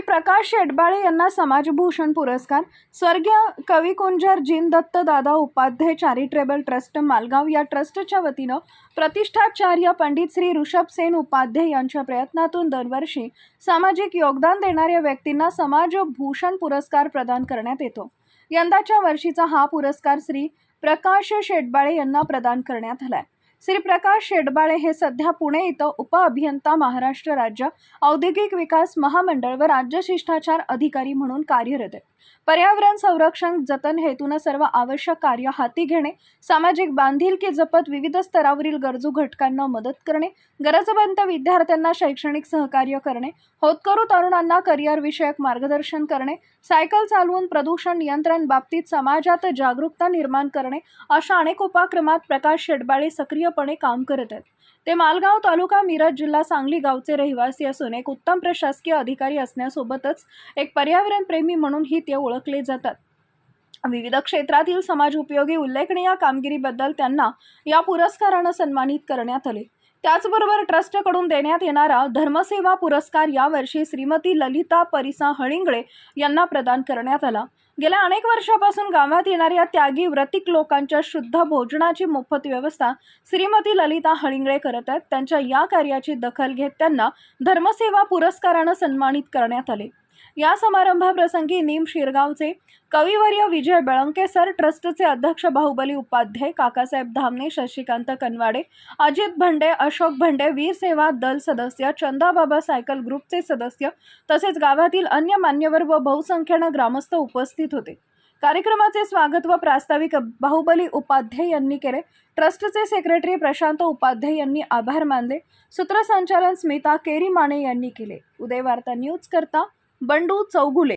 प्रकाश शेटबाळे यांना समाजभूषण पुरस्कार. स्वर्गीय कविकुंजर जिन दत्त दादा उपाध्याय चॅरिटेबल ट्रस्ट मालगाव या ट्रस्टच्या वतीनं प्रतिष्ठाचार्य पंडित श्री ऋषभ सेन उपाध्याय यांच्या प्रयत्नातून दरवर्षी सामाजिक योगदान देणाऱ्या व्यक्तींना समाजभूषण पुरस्कार प्रदान करण्यात येतो. यंदाच्या वर्षीचा हा पुरस्कार श्री प्रकाश शेटबाळे यांना प्रदान करण्यात आलाय. श्री प्रकाश शेडबाळे हे सध्या पुणे इथं उपअभियंता महाराष्ट्र राज्य औद्योगिक विकास महामंडळ व राज्य शिष्टाचार अधिकारी म्हणून कार्यरत आहेत. पर्यावरण संरक्षण जतन हेतून सर्व आवश्यक कार्य हाती घेणे सामाजिक बांधिलकी जपत विविध स्तरावरील गरजू घटकांना मदत करणे गरजवंत विद्यार्थ्यांना शैक्षणिक सहकार्य करणे होतकरू तरुणांना करिअर विषयक मार्गदर्शन करणे सायकल चालवून प्रदूषण नियंत्रण बाबतीत समाजात जागरूकता निर्माण करणे अशा अनेक उपक्रमात प्रकाश शेडबाळे सक्रिय सक्रियपणे काम करत आहेत. ते मालगाव तालुका मिरज जिल्हा सांगली गावचे रहिवासी असून एक उत्तम प्रशासकीय अधिकारी असण्यासोबतच एक पर्यावरणप्रेमी म्हणूनही ते ओळखले जातात. विविध क्षेत्रातील समाज उपयोगी उल्लेखनीय कामगिरीबद्दल त्यांना या पुरस्कारानं सन्मानित करण्यात आले. त्याचबरोबर ट्रस्टकडून देण्यात येणारा धर्मसेवा पुरस्कार यावर्षी श्रीमती ललिता परिसा हळिंगळे यांना प्रदान करण्यात आला. गेल्या अनेक वर्षापासून गावात येणाऱ्या त्यागी व्रतिक लोकांच्या शुद्ध भोजनाची मोफत व्यवस्था श्रीमती ललिता हळिंगळे करत आहेत. त्यांच्या या कार्याची दखल घेत त्यांना धर्मसेवा पुरस्कारानं सन्मानित करण्यात आले. या समारंभाप्रसंगी नीम शिरगावचे कविवर्य विजय बेळंके सर ट्रस्टचे अध्यक्ष बाहुबली उपाध्याय काकासाहेब धामणे शशिकांत कनवाडे अजित भंडे अशोक भंडे वीर सेवा दल सदस्य चंदाबाबा सायकल ग्रुपचे सदस्य तसेच गावातील अन्य मान्यवर व बहुसंख्येनं ग्रामस्थ उपस्थित होते. कार्यक्रमाचे स्वागत व प्रास्ताविक बाहुबली उपाध्याय यांनी केले. ट्रस्टचे सेक्रेटरी प्रशांत उपाध्याय यांनी आभार मानले. सूत्रसंचालन स्मिता केरी माने यांनी केले. उदय वार्ता न्यूज करता बंडू चौगुले.